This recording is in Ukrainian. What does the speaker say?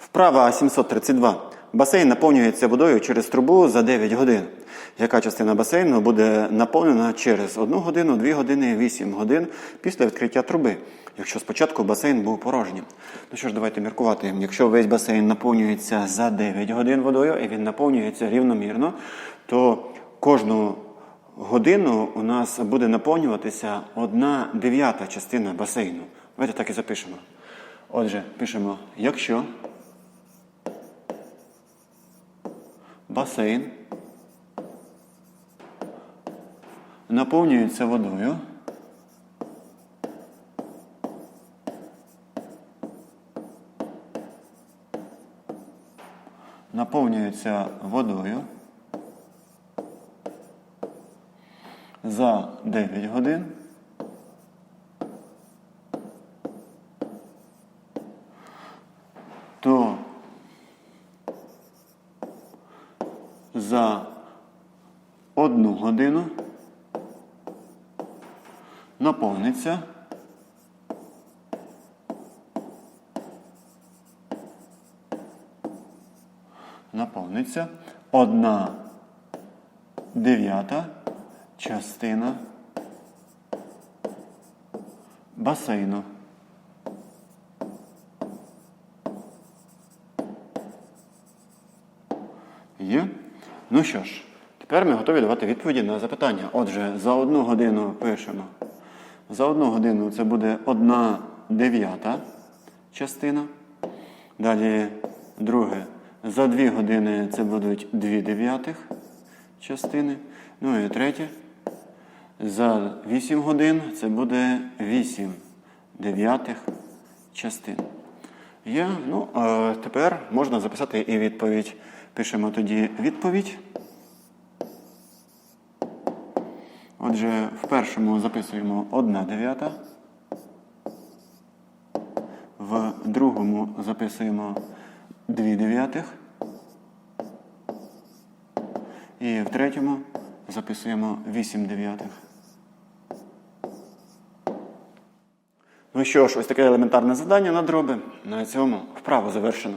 Вправа 732. Басейн наповнюється водою через трубу за 9 годин. Яка частина басейну буде наповнена через 1 годину, 2 години, 8 годин після відкриття труби, якщо спочатку басейн був порожнім? Ну що ж, давайте міркувати. Якщо весь басейн наповнюється за 9 годин водою і він наповнюється рівномірно, то кожну годину у нас буде наповнюватися одна дев'ята частина басейну. Давайте так і запишемо. Отже, пишемо, якщо басейн наповнюється водою. Наповнюється водою за 9 годин. То за одну годину наповниться наповниться одна дев'ята частина басейну. Є? Ну що ж, тепер ми готові давати відповіді на запитання. Отже, за одну годину пишемо. За одну годину це буде одна дев'ята частина. Далі друге. За дві години це будуть дві дев'ятих частини. Ну і третє. За 8 годин це буде 8 дев'ятих частин. Є. Ну, а тепер можна записати і відповідь. Пишемо тоді відповідь. Отже, в першому записуємо 1 дев'ята. В другому записуємо 2 дев'ятих. І в третьому записуємо 8 дев'ятих. Ну що ж, ось таке елементарне завдання на дроби. На цьому вправо завершено.